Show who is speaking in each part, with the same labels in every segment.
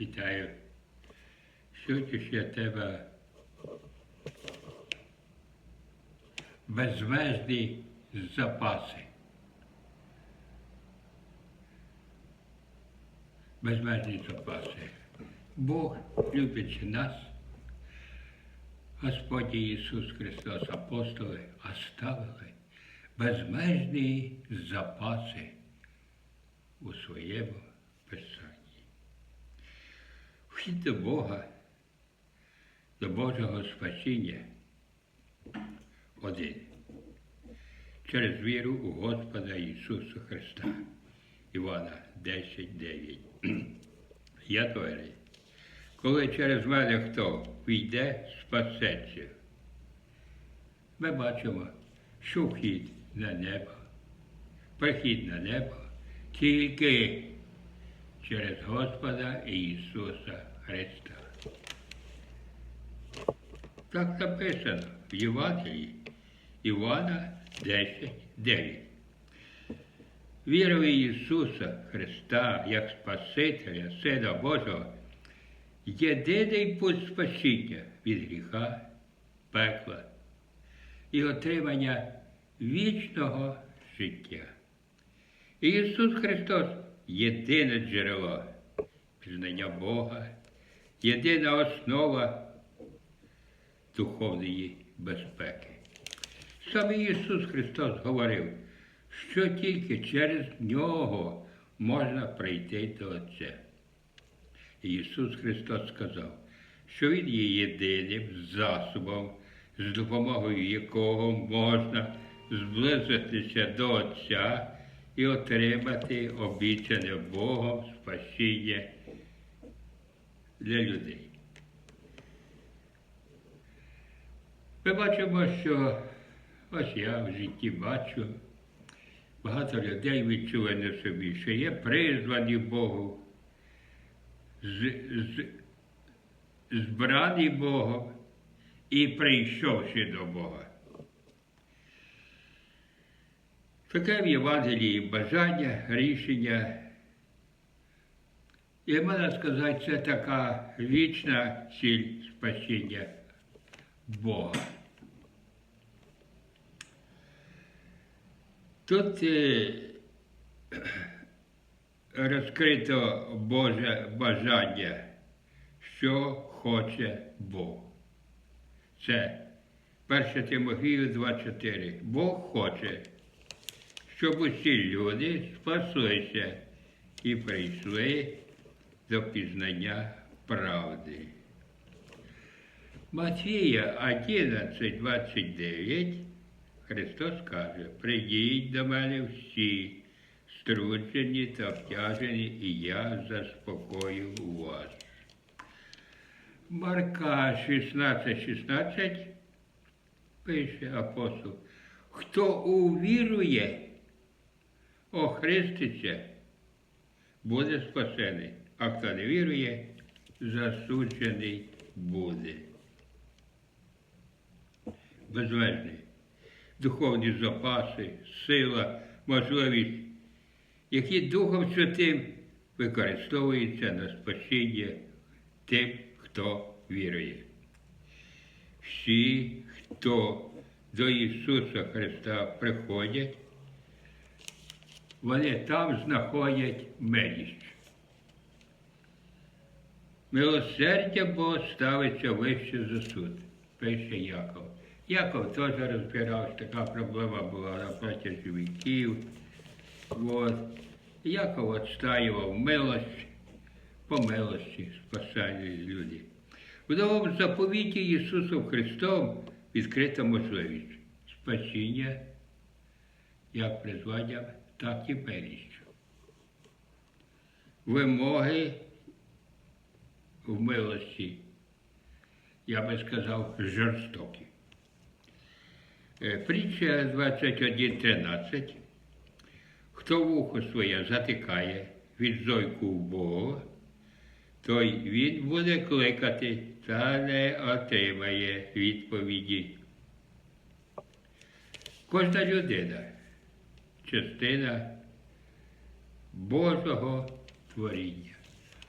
Speaker 1: Вітаю. Сьогодні я тебе безмежні запаси. Безмежні запаси. Бог, любячи нас, Господь Ісус Христос, апостоли, оставили безмежні запаси у своєму Писанні. Вхід до Бога, до Божого спасіння один. Через віру у Господа Ісуса Христа. Івана 10.9. Я твердий. Коли через мене хто війде, спасеться. Ми бачимо, що вхід на небо, прихід на небо тільки через Господа Ісуса Христа. Так написано в Євангелії Івана 10.9. Віра в Ісуса Христа як Спасителя, Сина Божого, єдиний путь спасіння від гріха, пекла і отримання вічного життя. Ісус Христос єдине джерело пізнання Бога, єдина основа духовної безпеки. Саме Ісус Христос говорив, що тільки через Нього можна прийти до Отця. Ісус Христос сказав, що Він є єдиним засобом, з допомогою якого можна зблизитися до Отця і отримати обіцяне Богом спасіння для людей. Ми бачимо, що ось я в житті бачу, багато людей відчуває на собі, що є призвані Богу, з, з, збрані Богом і прийшовши до Бога. Таке в Євангелії бажання, рішення. І можна сказати, це така вічна ціль спасіння Бога. Тут е, розкрито Боже бажання, що хоче Бог. Це 1 Тимофію 2,4. Бог хоче, щоб усі люди спаслися і прийшли до пізнання правди. Матвія 11, 29 Христос каже, прийдіть до мене всі, струджені та обтяжені, і я заспокою вас. Марка 16, 16 пише апостол, хто увірує, охреститься, буде спасений, а хто не вірує, засуджений буде. Безмежний. Духовні запаси, сила, можливість, які Духом Святим використовуються на спасіння тим, хто вірує. Всі, хто до Ісуса Христа приходять, вони там знаходять милість. Милосердя Бога ставиться вище за суд, пише Яков. Яков теж розбирався, така проблема була на протязі віків. От. Яков відстаював милость, по милості спасання людей. В новому заповіті Ісусом Христом відкрита можливість спасіння як призванням, і милістю. Вимоги в милості, я би сказав, жорстокі. Е, Притча 21.13. Хто вухо своє затикає від зойку в Бога, той він буде кликати та не отримає відповіді. Кожна людина частина Божого творіння.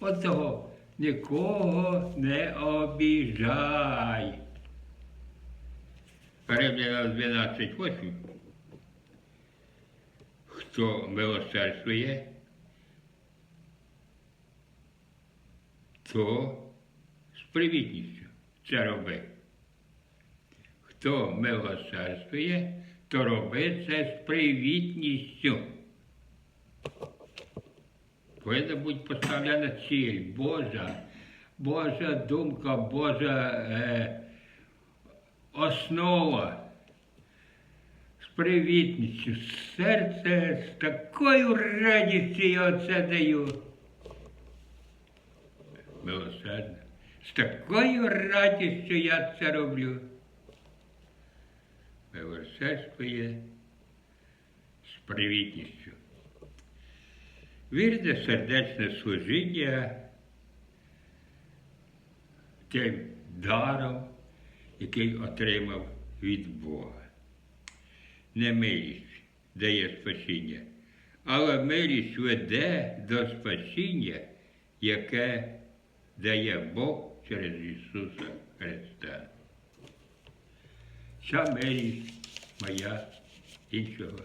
Speaker 1: От того нікого не обіжай. Римляна 12.8. Хто милосердствує, то з привітністю це роби. Хто милосердствує, то роби це з привітністю. Повинна бути поставлена ціль Божа, Божа думка, Божа е, основа з привітністю, серце з такою радістю я оце даю. Милосердно. З такою радістю я це роблю. Милосердствує з привітністю. Вірне сердечне служіння тим даром, який отримав від Бога. Не милість дає спасіння, але милість веде до спасіння, яке дає Бог через Ісуса Христа. Ця милість моя іншого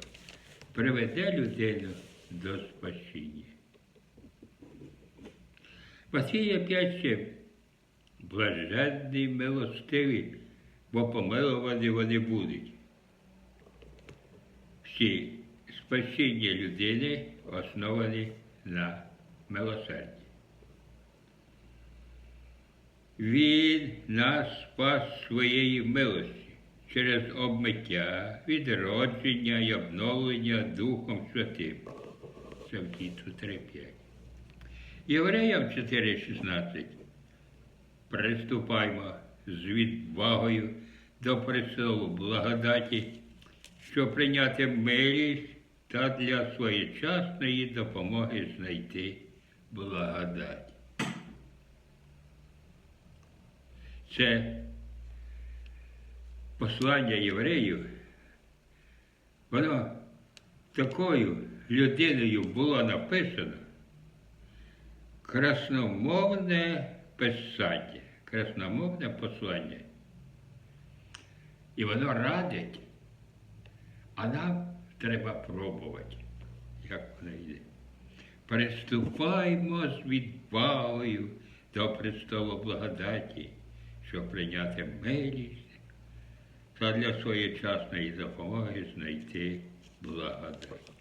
Speaker 1: приведе людину до спасіння. Матвія 5.7. Блаженні милостиві, бо помилувані вони будуть. Всі спасіння людини основані на милосерді. Він нас спас своєї милості через обмиття, відродження і обновлення Духом Святим. Це в Тіту 3.5. Євреям 4.16. Приступаймо з відвагою до престолу благодаті, щоб прийняти милість та для своєчасної допомоги знайти благодать. Це послання євреїв, воно такою людиною було написано красномовне писання, красномовне послання. І воно радить, а нам треба пробувати, як воно йде. Приступаймо з відвагою до престолу благодаті, щоб прийняти милість та для своєчасної допомоги знайти благодать.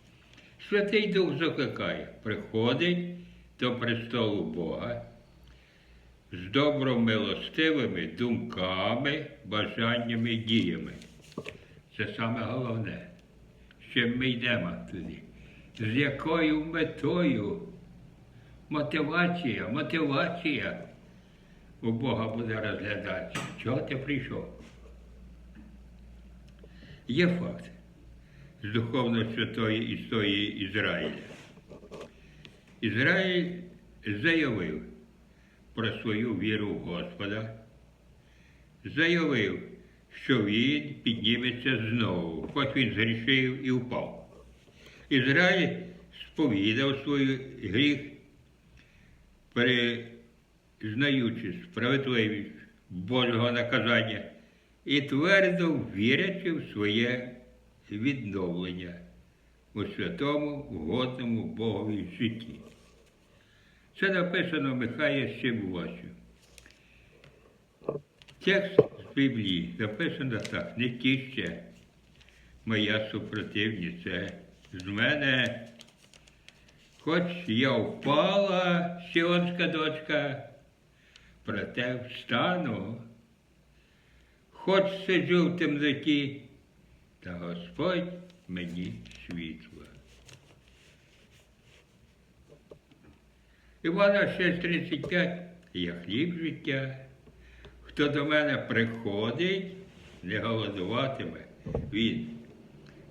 Speaker 1: Святий Дух закликає, приходить до престолу Бога з добромилостивими думками, бажаннями, діями. Це саме головне, з чим ми йдемо туди. З якою метою мотивація, мотивація у Бога буде розглядатися. Чого ти прийшов? Є факт з духовно святої історії Ізраїля. Ізраїль заявив про свою віру в Господа, заявив, що він підніметься знову, хоч він згрішив і впав. Ізраїль сповідав свій гріх, признаючи справедливість Божого наказання і твердо вірячи в своє відновлення у святому, годному Богові житті. Це написано Михая Щебувачу. Текст з Біблії написано так, не тіще моя супротивниця з мене, хоч я впала, сіонська дочка, проте встану, хоч сиджу в темноті, та Господь мені світло. Івана 6,35 я хліб життя. Хто до мене приходить, не голодуватиме він.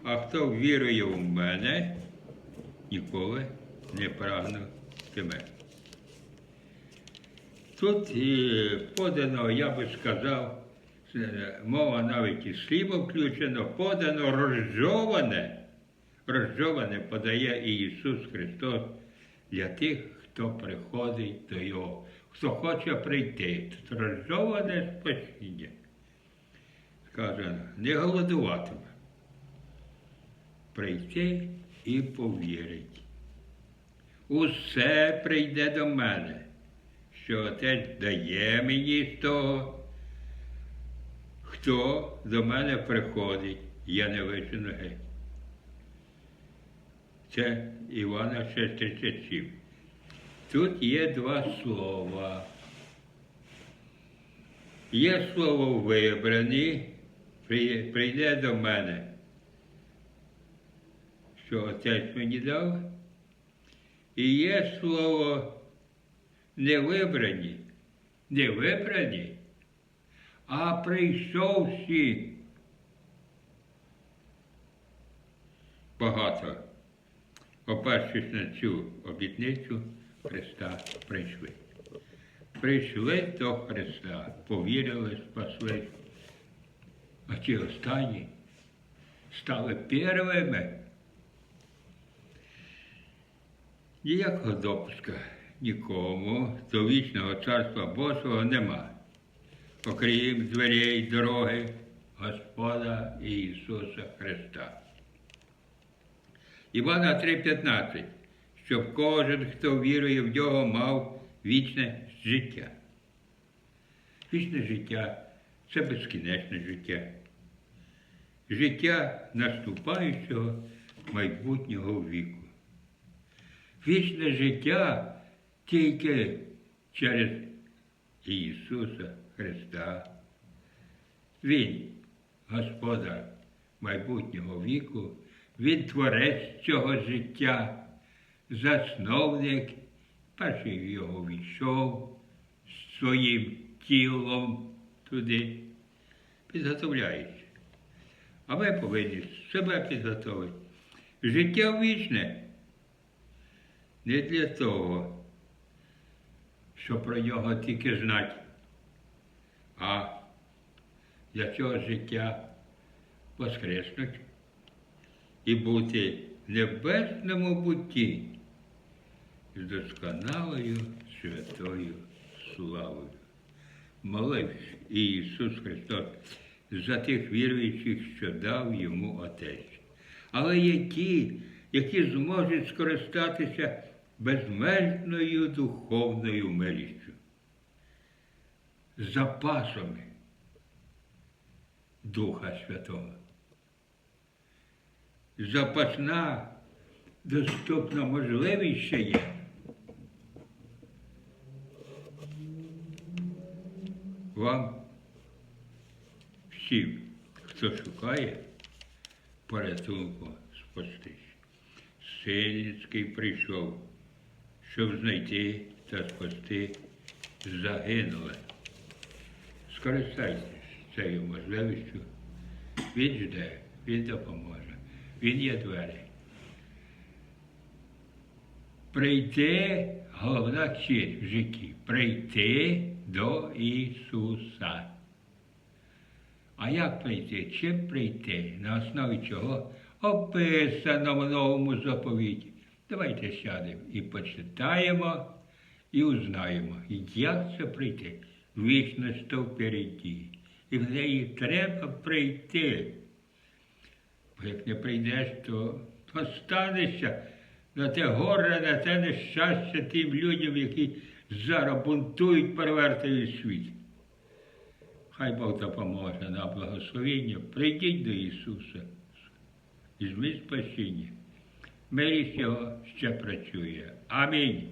Speaker 1: А хто вірує в мене, ніколи не прагнутиме. Тут е, подано, я би сказав, мова навіть із хлібом включено, подано розжоване, розжоване подає і Ісус Христос для тих, хто приходить до Його, хто хоче прийти, страждоване спасіння. Каже, не голодуватиме. Прийти і повірить. Усе прийде до мене, що Отець дає мені з того. Хто до мене приходить, я не вичину геть. Це Івана 6,37. Тут є два слова. Є слово вибрані, при- прийде до мене, що отець мені дав. І є слово не вибрані, не вибрані, а прийшовши. Багато, опершись на цю обітницю, Христа прийшли. Прийшли до Христа, повірили, спаслись. А ті останні стали первими. Ніякого допуска нікому до вічного царства Божого нема, окрім дверей дороги Господа Ісуса Христа. Івана 3,15, щоб кожен, хто вірує в нього, мав вічне життя. Вічне життя це безкінечне життя. Життя наступаючого майбутнього віку. Вічне життя тільки через Ісуса Христа. Він, Господар майбутнього віку, Він творець цього життя, засновник, перший його війшов своїм тілом туди, підготовляючи. А ми повинні себе підготовити. Життя вічне не для того, щоб про нього тільки знати, а для цього життя воскреснуть і бути в небесному бутті з досконалою святою славою. Молився Ісус Христос за тих віруючих, що дав йому Отець. Але є ті, які зможуть скористатися безмежною духовною милістю, запасами Духа Святого. Запасна доступна можливість ще є. Вам всім, хто шукає порятунку спастись. Сильницький прийшов, щоб знайти та спасти загинуле. Скористайтесь цією можливістю. Він жде, він допоможе. Він є двері. Прийти, головна ціль в житті прийти до Ісуса. А як прийти? Чим прийти? На основі чого? Описано в новому заповіті. Давайте сядемо і почитаємо, і узнаємо, як це прийти. Вічність то впереді. І в неї треба прийти. Бо як не прийдеш, то, то станешся на те горе, на те нещастя тим людям, які зараз бунтують, перевертають світ. Хай Бог допоможе на благословення. Прийдіть до Ісуса. Візьміть спасіння. Милість Його ще працює. Амінь.